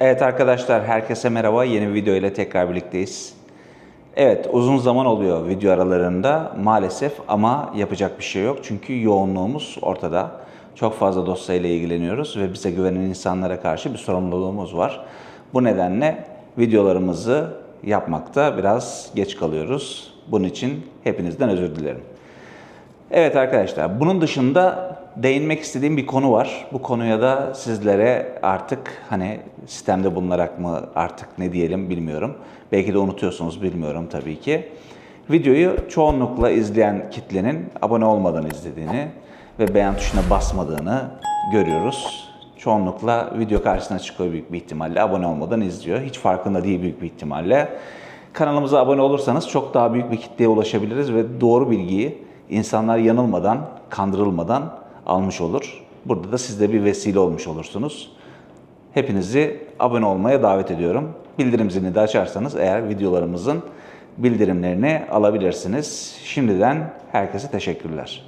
Evet arkadaşlar herkese merhaba. Yeni bir video ile tekrar birlikteyiz. Evet uzun zaman oluyor video aralarında maalesef ama yapacak bir şey yok. Çünkü yoğunluğumuz ortada. Çok fazla dosyayla ilgileniyoruz ve bize güvenen insanlara karşı bir sorumluluğumuz var. Bu nedenle videolarımızı yapmakta biraz geç kalıyoruz. Bunun için hepinizden özür dilerim. Evet arkadaşlar, bunun dışında değinmek istediğim bir konu var. Bu konuya da sizlere artık hani sistemde bulunarak mı artık ne diyelim bilmiyorum. Belki de unutuyorsunuz bilmiyorum tabii ki. Videoyu çoğunlukla izleyen kitlenin abone olmadan izlediğini ve beğen tuşuna basmadığını görüyoruz. Çoğunlukla video karşısına çıkıyor büyük bir ihtimalle. Abone olmadan izliyor. Hiç farkında değil büyük bir ihtimalle. Kanalımıza abone olursanız çok daha büyük bir kitleye ulaşabiliriz ve doğru bilgiyi insanlar yanılmadan, kandırılmadan almış olur. Burada da siz de bir vesile olmuş olursunuz. Hepinizi abone olmaya davet ediyorum. Bildirim zilini de açarsanız eğer videolarımızın bildirimlerini alabilirsiniz. Şimdiden herkese teşekkürler.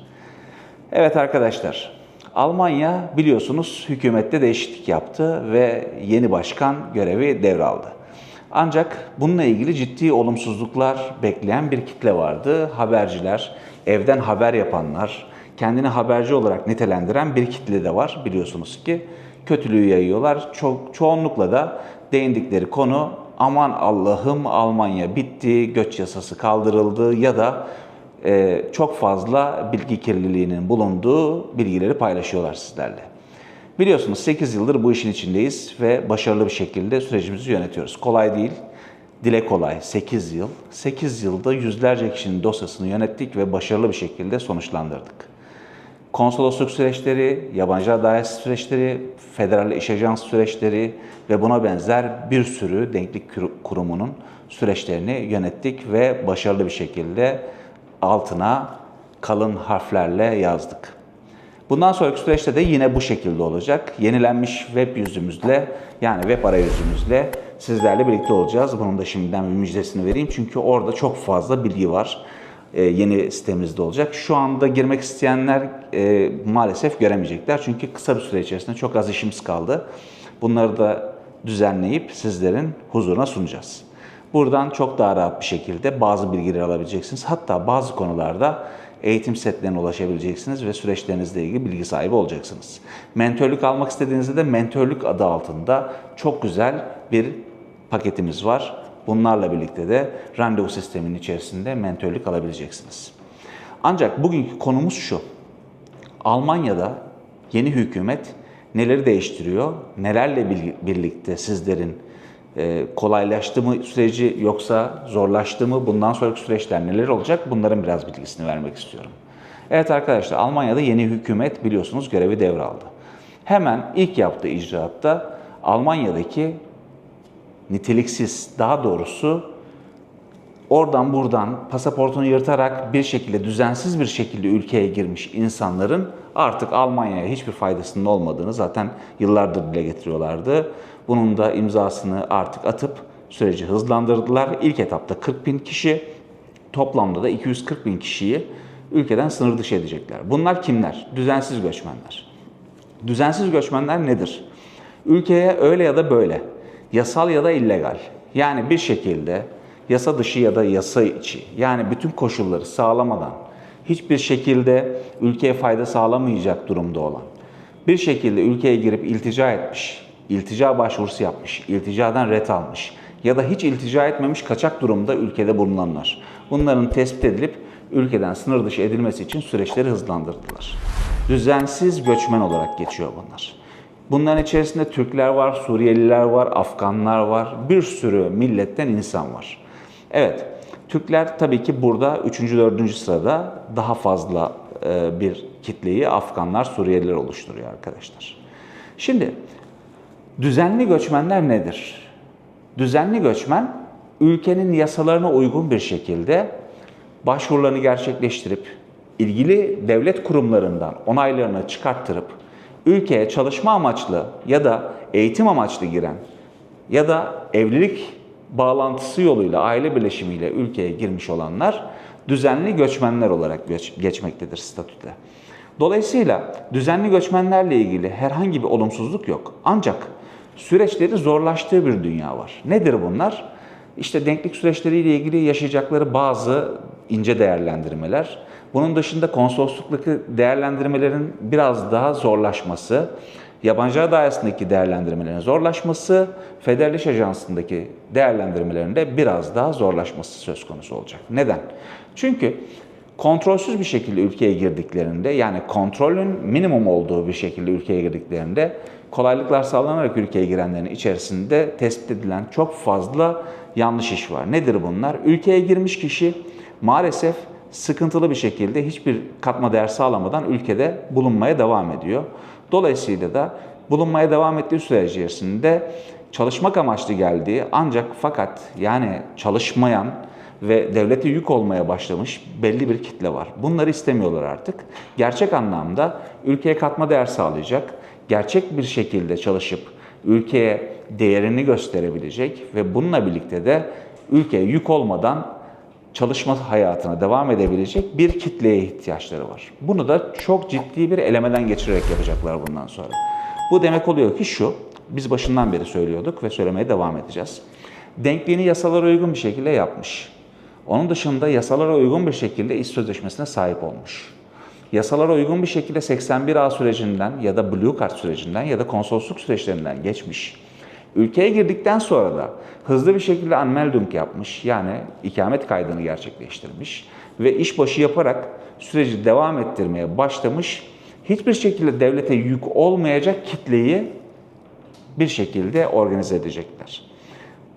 Evet arkadaşlar, Almanya biliyorsunuz hükümette değişiklik yaptı ve yeni başkan görevi devraldı. Ancak bununla ilgili ciddi olumsuzluklar bekleyen bir kitle vardı. Haberciler, evden haber yapanlar, kendini haberci olarak nitelendiren bir kitle de var biliyorsunuz ki. Kötülüğü yayıyorlar. Çok çoğunlukla da değindikleri konu aman Allah'ım Almanya bitti, göç yasası kaldırıldı ya da e, çok fazla bilgi kirliliğinin bulunduğu bilgileri paylaşıyorlar sizlerle. Biliyorsunuz 8 yıldır bu işin içindeyiz ve başarılı bir şekilde sürecimizi yönetiyoruz. Kolay değil, dile kolay 8 yıl. 8 yılda yüzlerce kişinin dosyasını yönettik ve başarılı bir şekilde sonuçlandırdık. Konsolosluk süreçleri, yabancı adalet süreçleri, federal iş ajans süreçleri ve buna benzer bir sürü denklik kurumunun süreçlerini yönettik ve başarılı bir şekilde altına kalın harflerle yazdık. Bundan sonraki süreçte de yine bu şekilde olacak. Yenilenmiş web yüzümüzle yani web arayüzümüzle sizlerle birlikte olacağız. Bunun da şimdiden bir müjdesini vereyim. Çünkü orada çok fazla bilgi var. Ee, yeni sitemizde olacak. Şu anda girmek isteyenler e, maalesef göremeyecekler. Çünkü kısa bir süre içerisinde çok az işimiz kaldı. Bunları da düzenleyip sizlerin huzuruna sunacağız. Buradan çok daha rahat bir şekilde bazı bilgileri alabileceksiniz. Hatta bazı konularda eğitim setlerine ulaşabileceksiniz ve süreçlerinizle ilgili bilgi sahibi olacaksınız. Mentörlük almak istediğinizde de mentörlük adı altında çok güzel bir paketimiz var. Bunlarla birlikte de randevu sisteminin içerisinde mentörlük alabileceksiniz. Ancak bugünkü konumuz şu. Almanya'da yeni hükümet neleri değiştiriyor? Nelerle birlikte sizlerin e, kolaylaştı mı süreci yoksa zorlaştı mı? Bundan sonraki süreçler neler olacak? Bunların biraz bilgisini vermek istiyorum. Evet arkadaşlar Almanya'da yeni hükümet biliyorsunuz görevi devraldı. Hemen ilk yaptığı icraatta Almanya'daki niteliksiz daha doğrusu oradan buradan pasaportunu yırtarak bir şekilde düzensiz bir şekilde ülkeye girmiş insanların artık Almanya'ya hiçbir faydasının olmadığını zaten yıllardır dile getiriyorlardı. Bunun da imzasını artık atıp süreci hızlandırdılar. İlk etapta 40 bin kişi, toplamda da 240 bin kişiyi ülkeden sınır dışı edecekler. Bunlar kimler? Düzensiz göçmenler. Düzensiz göçmenler nedir? Ülkeye öyle ya da böyle, yasal ya da illegal, yani bir şekilde yasa dışı ya da yasa içi, yani bütün koşulları sağlamadan, hiçbir şekilde ülkeye fayda sağlamayacak durumda olan, bir şekilde ülkeye girip iltica etmiş, iltica başvurusu yapmış, ilticadan ret almış ya da hiç iltica etmemiş kaçak durumda ülkede bulunanlar. Bunların tespit edilip ülkeden sınır dışı edilmesi için süreçleri hızlandırdılar. Düzensiz göçmen olarak geçiyor bunlar. Bunların içerisinde Türkler var, Suriyeliler var, Afganlar var, bir sürü milletten insan var. Evet, Türkler tabii ki burada 3. 4. sırada daha fazla e, bir kitleyi Afganlar, Suriyeliler oluşturuyor arkadaşlar. Şimdi düzenli göçmenler nedir? Düzenli göçmen ülkenin yasalarına uygun bir şekilde başvurularını gerçekleştirip ilgili devlet kurumlarından onaylarını çıkarttırıp ülkeye çalışma amaçlı ya da eğitim amaçlı giren ya da evlilik bağlantısı yoluyla, aile birleşimiyle ülkeye girmiş olanlar düzenli göçmenler olarak geç, geçmektedir statüde. Dolayısıyla düzenli göçmenlerle ilgili herhangi bir olumsuzluk yok. Ancak süreçlerin zorlaştığı bir dünya var. Nedir bunlar? İşte denklik süreçleriyle ilgili yaşayacakları bazı ince değerlendirmeler. Bunun dışında konsoloslukdaki değerlendirmelerin biraz daha zorlaşması, yabancı dairesindeki değerlendirmelerin zorlaşması, federal iş ajansındaki değerlendirmelerin de biraz daha zorlaşması söz konusu olacak. Neden? Çünkü kontrolsüz bir şekilde ülkeye girdiklerinde yani kontrolün minimum olduğu bir şekilde ülkeye girdiklerinde kolaylıklar sağlanarak ülkeye girenlerin içerisinde tespit edilen çok fazla yanlış iş var. Nedir bunlar? Ülkeye girmiş kişi maalesef sıkıntılı bir şekilde hiçbir katma değer sağlamadan ülkede bulunmaya devam ediyor. Dolayısıyla da bulunmaya devam ettiği süre içerisinde çalışmak amaçlı geldiği ancak fakat yani çalışmayan ve devlete yük olmaya başlamış belli bir kitle var. Bunları istemiyorlar artık. Gerçek anlamda ülkeye katma değer sağlayacak, gerçek bir şekilde çalışıp ülkeye değerini gösterebilecek ve bununla birlikte de ülkeye yük olmadan çalışma hayatına devam edebilecek bir kitleye ihtiyaçları var. Bunu da çok ciddi bir elemeden geçirerek yapacaklar bundan sonra. Bu demek oluyor ki şu, biz başından beri söylüyorduk ve söylemeye devam edeceğiz. Denkliğini yasalara uygun bir şekilde yapmış. Onun dışında yasalara uygun bir şekilde iş sözleşmesine sahip olmuş. Yasalara uygun bir şekilde 81A sürecinden ya da Blue Card sürecinden ya da konsolosluk süreçlerinden geçmiş. Ülkeye girdikten sonra da hızlı bir şekilde anmeldung yapmış yani ikamet kaydını gerçekleştirmiş ve işbaşı yaparak süreci devam ettirmeye başlamış. Hiçbir şekilde devlete yük olmayacak kitleyi bir şekilde organize edecekler.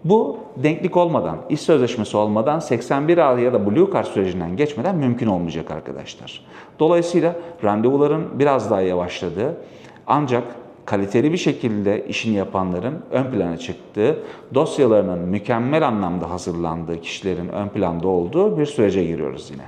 Bu denklik olmadan, iş sözleşmesi olmadan 81 A ya da Blue Card sürecinden geçmeden mümkün olmayacak arkadaşlar. Dolayısıyla randevuların biraz daha yavaşladığı ancak kaliteli bir şekilde işini yapanların ön plana çıktığı, dosyalarının mükemmel anlamda hazırlandığı kişilerin ön planda olduğu bir sürece giriyoruz yine.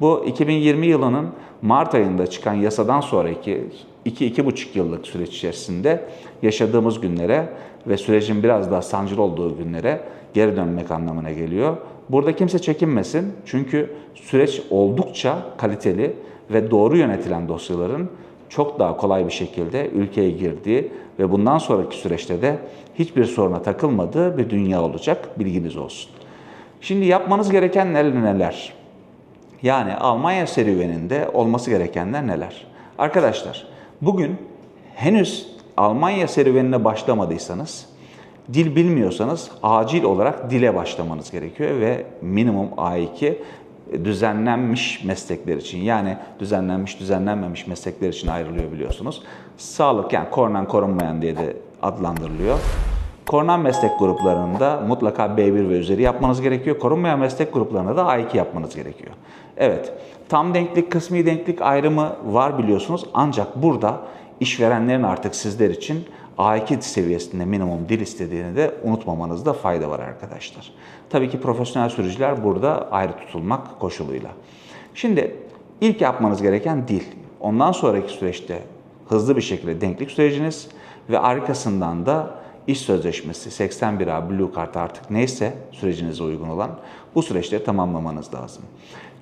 Bu 2020 yılının Mart ayında çıkan yasadan sonraki 2-2,5 yıllık süreç içerisinde yaşadığımız günlere ve sürecin biraz daha sancılı olduğu günlere geri dönmek anlamına geliyor. Burada kimse çekinmesin çünkü süreç oldukça kaliteli ve doğru yönetilen dosyaların çok daha kolay bir şekilde ülkeye girdiği ve bundan sonraki süreçte de hiçbir soruna takılmadığı bir dünya olacak. Bilginiz olsun. Şimdi yapmanız gereken neler neler? Yani Almanya serüveninde olması gerekenler neler? Arkadaşlar bugün henüz Almanya serüvenine başlamadıysanız, dil bilmiyorsanız acil olarak dile başlamanız gerekiyor ve minimum A2 düzenlenmiş meslekler için yani düzenlenmiş düzenlenmemiş meslekler için ayrılıyor biliyorsunuz. Sağlık yani korunan korunmayan diye de adlandırılıyor. Korunan meslek gruplarında mutlaka B1 ve üzeri yapmanız gerekiyor. Korunmayan meslek gruplarında da A2 yapmanız gerekiyor. Evet, tam denklik, kısmi denklik ayrımı var biliyorsunuz. Ancak burada işverenlerin artık sizler için A2 seviyesinde minimum dil istediğini de unutmamanızda fayda var arkadaşlar. Tabii ki profesyonel sürücüler burada ayrı tutulmak koşuluyla. Şimdi ilk yapmanız gereken dil. Ondan sonraki süreçte hızlı bir şekilde denklik süreciniz ve arkasından da iş sözleşmesi 81A Blue Card artık neyse sürecinize uygun olan bu süreçleri tamamlamanız lazım.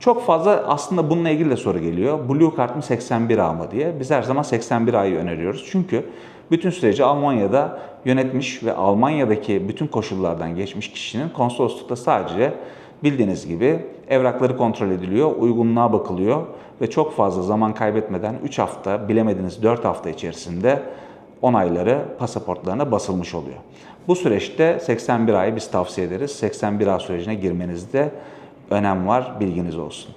Çok fazla aslında bununla ilgili de soru geliyor. Blue Card mı 81A mı diye. Biz her zaman 81A'yı öneriyoruz. Çünkü bütün süreci Almanya'da yönetmiş ve Almanya'daki bütün koşullardan geçmiş kişinin konsoloslukta sadece bildiğiniz gibi evrakları kontrol ediliyor, uygunluğa bakılıyor ve çok fazla zaman kaybetmeden 3 hafta, bilemediniz 4 hafta içerisinde onayları pasaportlarına basılmış oluyor. Bu süreçte 81 ayı biz tavsiye ederiz. 81 ay sürecine girmenizde önem var, bilginiz olsun.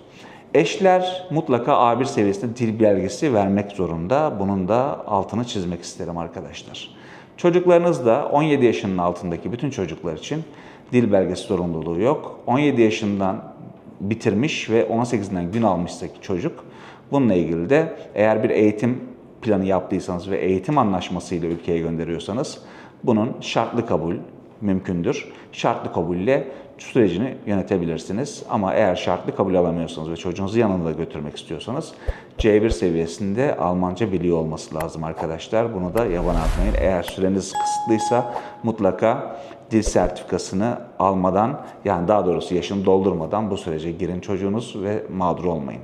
Eşler mutlaka A1 seviyesinde dil belgesi vermek zorunda. Bunun da altını çizmek isterim arkadaşlar. Çocuklarınız da 17 yaşının altındaki bütün çocuklar için dil belgesi zorunluluğu yok. 17 yaşından bitirmiş ve 18'inden gün almışsa çocuk bununla ilgili de eğer bir eğitim planı yaptıysanız ve eğitim anlaşmasıyla ülkeye gönderiyorsanız bunun şartlı kabul mümkündür. Şartlı kabulle sürecini yönetebilirsiniz. Ama eğer şartlı kabul alamıyorsanız ve çocuğunuzu yanında götürmek istiyorsanız C1 seviyesinde Almanca biliyor olması lazım arkadaşlar. Bunu da yabana atmayın. Eğer süreniz kısıtlıysa mutlaka dil sertifikasını almadan yani daha doğrusu yaşını doldurmadan bu sürece girin çocuğunuz ve mağdur olmayın.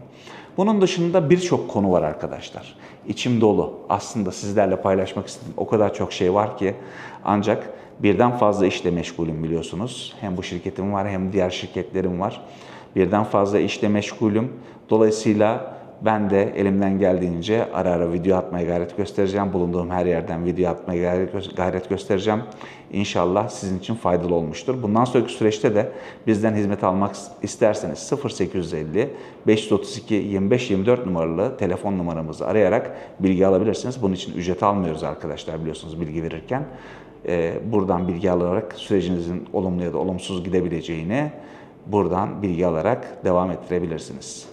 Bunun dışında birçok konu var arkadaşlar. İçim dolu. Aslında sizlerle paylaşmak istediğim o kadar çok şey var ki ancak birden fazla işle meşgulüm biliyorsunuz. Hem bu şirketim var hem diğer şirketlerim var. Birden fazla işle meşgulüm. Dolayısıyla ben de elimden geldiğince ara ara video atmaya gayret göstereceğim. Bulunduğum her yerden video atmaya gayret, gö- gayret göstereceğim. İnşallah sizin için faydalı olmuştur. Bundan sonraki süreçte de bizden hizmet almak isterseniz 0850 532 25 24 numaralı telefon numaramızı arayarak bilgi alabilirsiniz. Bunun için ücret almıyoruz arkadaşlar biliyorsunuz bilgi verirken. Ee, buradan bilgi alarak sürecinizin olumlu ya da olumsuz gidebileceğini buradan bilgi alarak devam ettirebilirsiniz.